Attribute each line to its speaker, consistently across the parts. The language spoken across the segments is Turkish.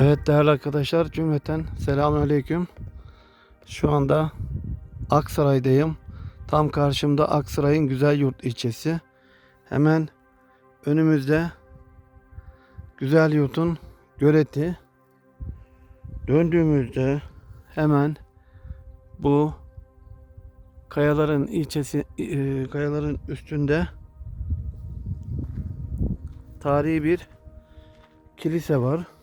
Speaker 1: Evet değerli arkadaşlar cümleten selamünaleyküm. Şu anda Aksaray'dayım. Tam karşımda Aksaray'ın Güzel Yurt ilçesi. Hemen önümüzde Güzel Yurt'un göleti. Döndüğümüzde hemen bu kayaların ilçesi e, kayaların üstünde tarihi bir kilise var.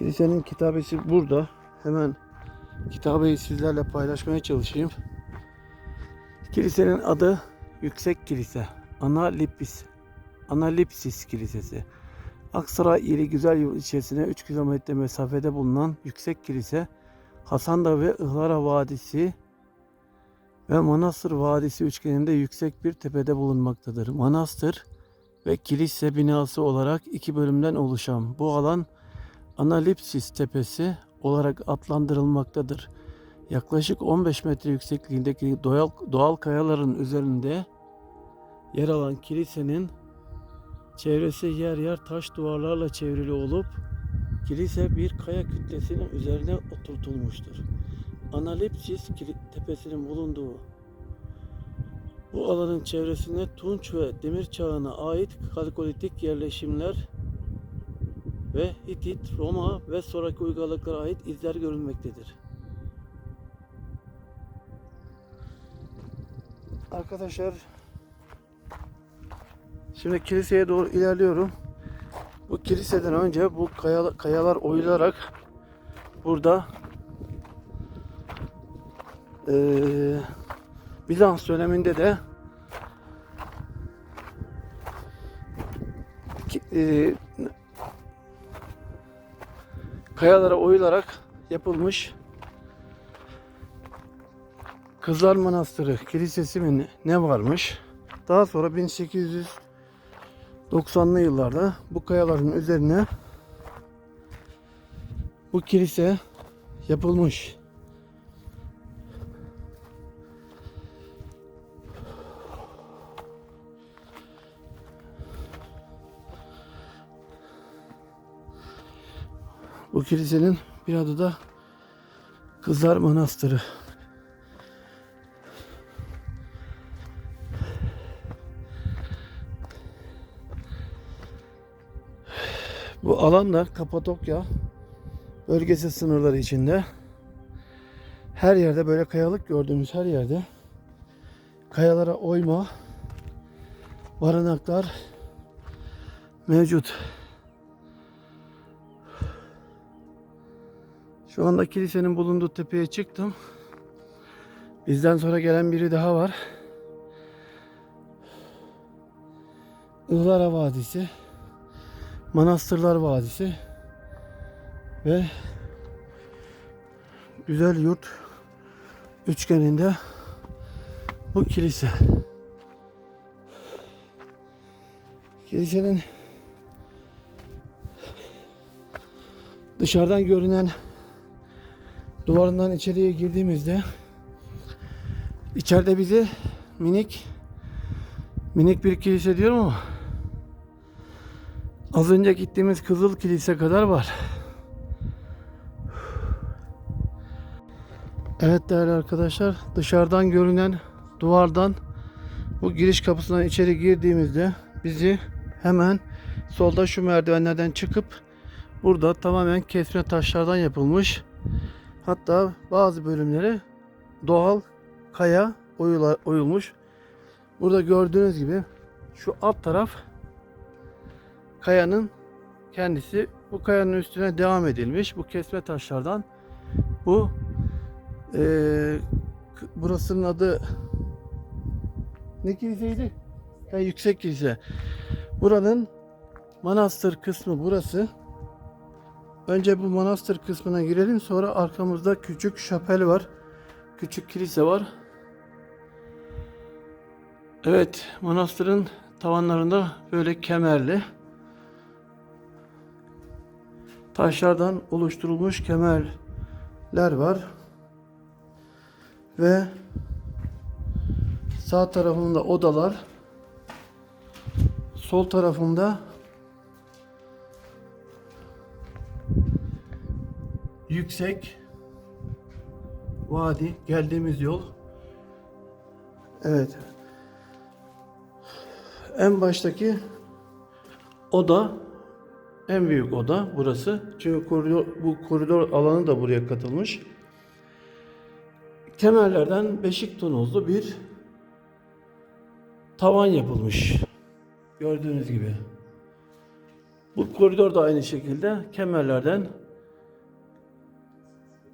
Speaker 1: Kilisenin kitabesi burada. Hemen kitabeyi sizlerle paylaşmaya çalışayım. Kilisenin adı Yüksek Kilise. Analipis. Analipsis Kilisesi. Aksaray ili Güzelyurt ilçesine 3 kilometre mesafede bulunan Yüksek Kilise, Hasanda ve Ihlara Vadisi ve Manastır Vadisi üçgeninde yüksek bir tepede bulunmaktadır. Manastır ve kilise binası olarak iki bölümden oluşan bu alan Analipsis Tepesi olarak adlandırılmaktadır. Yaklaşık 15 metre yüksekliğindeki doğal, doğal kayaların üzerinde yer alan kilisenin çevresi yer yer taş duvarlarla çevrili olup kilise bir kaya kütlesinin üzerine oturtulmuştur. Analipsis tepesinin bulunduğu bu alanın çevresinde Tunç ve Demir çağına ait kalkolitik yerleşimler ve Hitit, Roma ve sonraki uygarlıklara ait izler görülmektedir. Arkadaşlar şimdi kiliseye doğru ilerliyorum. Bu kiliseden önce bu kaya- kayalar oyularak burada eee Bizans döneminde de eee, kayalara oyularak yapılmış Kızlar Manastırı Kilisesi mi ne- varmış? Daha sonra 1890'lı yıllarda bu kayaların üzerine bu kilise yapılmış. Bu kilisenin bir adı da Kızlar Manastırı. Bu alan da Kapadokya bölgesi sınırları içinde. Her yerde böyle kayalık gördüğümüz her yerde kayalara oyma barınaklar mevcut. Şu anda kilisenin bulunduğu tepeye çıktım. Bizden sonra gelen biri daha var. Ihlara Vadisi, Manastırlar Vadisi ve Güzel Yurt üçgeninde bu kilise. Kilisenin dışarıdan görünen duvarından içeriye girdiğimizde içeride bizi minik minik bir kilise diyorum ama az önce gittiğimiz Kızıl Kilise kadar var. Evet değerli arkadaşlar dışarıdan görünen duvardan bu giriş kapısından içeri girdiğimizde bizi hemen solda şu merdivenlerden çıkıp burada tamamen kesme taşlardan yapılmış Hatta bazı bölümleri doğal kaya oyula, oyulmuş. Burada gördüğünüz gibi şu alt taraf kayanın kendisi. Bu kayanın üstüne devam edilmiş. Bu kesme taşlardan. Bu k- burasının adı ne kiliseydi? Ha, yüksek kilise. Buranın manastır kısmı burası. Önce bu manastır kısmına girelim. Sonra arkamızda küçük şapel var. Küçük kilise var. Evet, manastırın tavanlarında böyle kemerli taşlardan oluşturulmuş kemerler var. Ve sağ tarafında odalar sol tarafımda yüksek vadi geldiğimiz yol. Evet. En baştaki oda en büyük oda burası. Çünkü koridor, bu koridor alanı da buraya katılmış. Kemerlerden beşik tonozlu bir tavan yapılmış. Gördüğünüz gibi. Bu koridor da aynı şekilde kemerlerden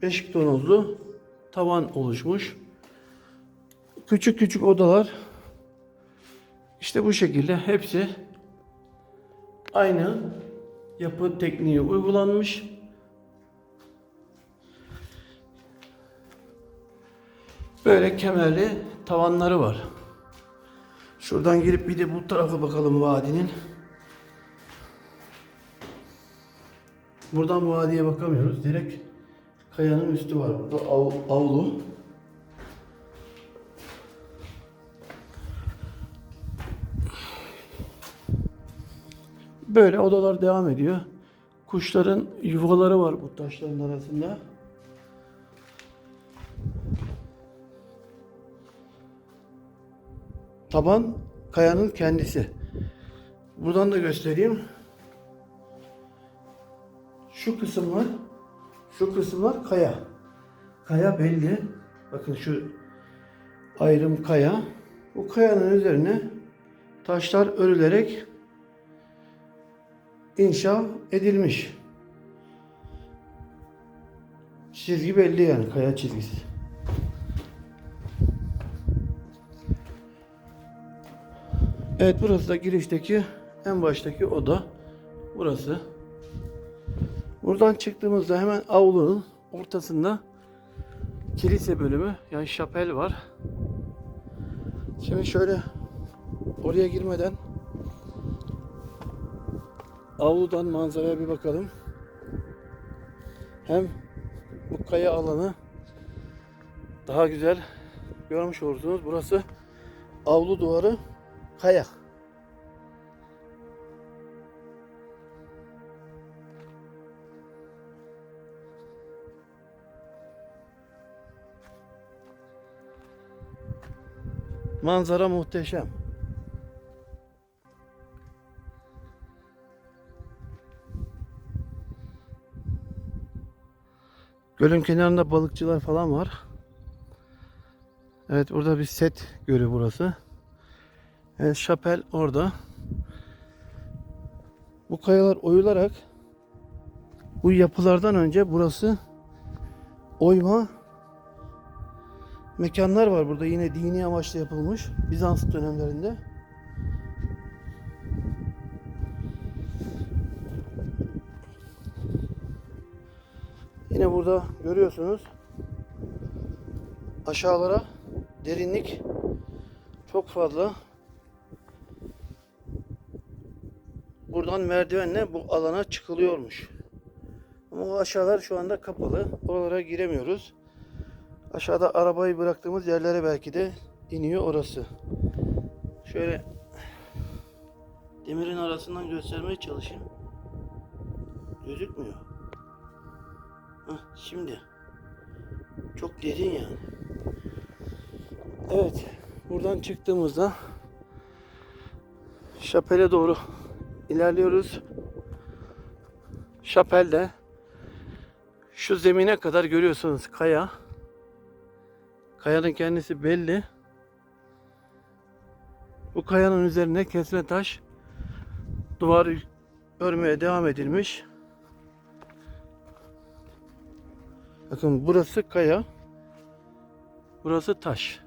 Speaker 1: beşik tonozlu tavan oluşmuş. Küçük küçük odalar işte bu şekilde hepsi aynı yapı tekniği uygulanmış. Böyle kemerli tavanları var. Şuradan girip bir de bu tarafa bakalım vadinin. Buradan vadiye bakamıyoruz. Direkt kayanın üstü var. Burada av, avlu. Böyle odalar devam ediyor. Kuşların yuvaları var bu taşların arasında. Taban kayanın kendisi. Buradan da göstereyim. Şu kısımlar şu kısımlar kaya. Kaya belli. Bakın şu ayrım kaya. Bu kayanın üzerine taşlar örülerek inşa edilmiş. Çizgi belli yani kaya çizgisi. Evet burası da girişteki en baştaki oda. Burası. Buradan çıktığımızda hemen avlunun ortasında kilise bölümü yani şapel var. Şimdi şöyle oraya girmeden avludan manzaraya bir bakalım. Hem bu kaya alanı daha güzel görmüş olursunuz. Burası avlu duvarı kaya. Manzara muhteşem. Gölün kenarında balıkçılar falan var. Evet burada bir set gölü burası. Evet şapel orada. Bu kayalar oyularak bu yapılardan önce burası oyma mekanlar var burada yine dini amaçla yapılmış Bizans dönemlerinde. Yine burada görüyorsunuz aşağılara derinlik çok fazla. Buradan merdivenle bu alana çıkılıyormuş. Ama o aşağılar şu anda kapalı. Oralara giremiyoruz. Aşağıda arabayı bıraktığımız yerlere belki de iniyor orası. Şöyle demirin arasından göstermeye çalışayım. Gözükmüyor. Hah, şimdi. Çok derin yani. Evet. Buradan çıktığımızda Şapel'e doğru ilerliyoruz. Şapel'de şu zemine kadar görüyorsunuz kaya. Kayanın kendisi belli. Bu kayanın üzerine kesme taş duvar örmeye devam edilmiş. Bakın burası kaya. Burası taş.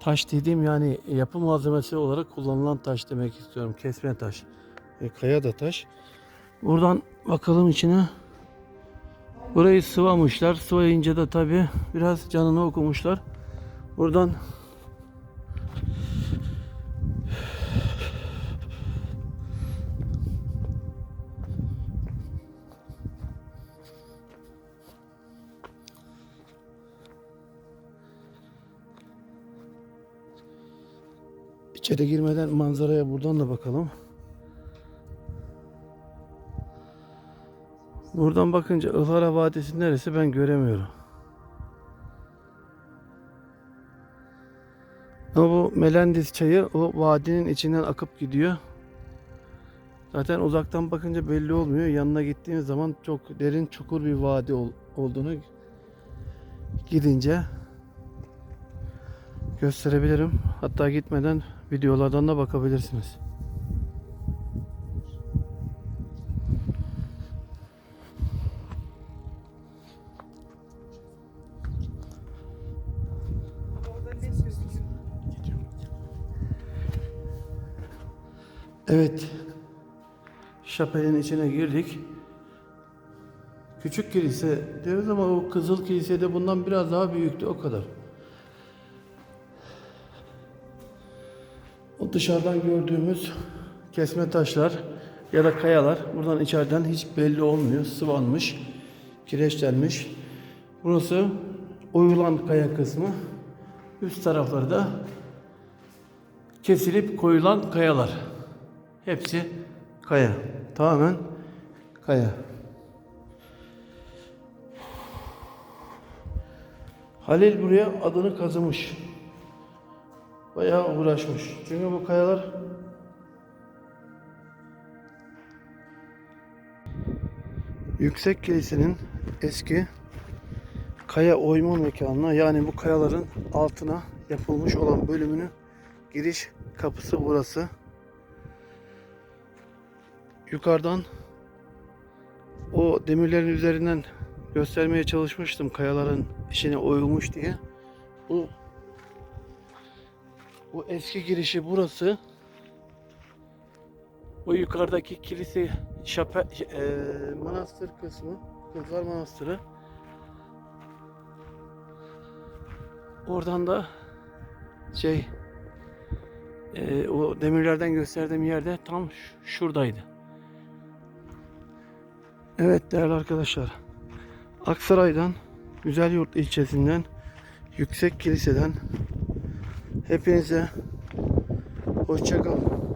Speaker 1: Taş dediğim yani yapı malzemesi olarak kullanılan taş demek istiyorum. Kesme taş. E, kaya da taş. Buradan bakalım içine. Burayı sıvamışlar. Sıvayınca da tabi biraz canını okumuşlar. Buradan İçeri girmeden manzaraya buradan da bakalım. Buradan bakınca Ihlara Vadisi neresi ben göremiyorum. Ama bu Melendiz çayı o vadinin içinden akıp gidiyor. Zaten uzaktan bakınca belli olmuyor. Yanına gittiğimiz zaman çok derin çukur bir vadi ol- olduğunu gidince gösterebilirim. Hatta gitmeden videolardan da bakabilirsiniz. Evet. Şapelin içine girdik. Küçük kilise diyoruz ama o Kızıl Kilise de bundan biraz daha büyüktü o kadar. O dışarıdan gördüğümüz kesme taşlar ya da kayalar buradan içeriden hiç belli olmuyor. Sıvanmış, kireçlenmiş. Burası oyulan kaya kısmı. Üst tarafları da kesilip koyulan kayalar. Hepsi kaya. Tamamen kaya. Halil buraya adını kazımış. Bayağı uğraşmış. Çünkü bu kayalar Yüksek Kilisenin eski kaya oyma mekanına yani bu kayaların altına yapılmış olan bölümünün giriş kapısı burası. Yukarıdan o demirlerin üzerinden göstermeye çalışmıştım kayaların içine oyulmuş diye. Bu bu eski girişi burası. Bu yukarıdaki kilise şape, e, manastır kısmı, Kızlar Manastırı. Oradan da şey e, o demirlerden gösterdiğim yerde tam şuradaydı. Evet değerli arkadaşlar. Aksaray'dan Güzelyurt ilçesinden Yüksek Kilise'den hepinize hoşça kalın.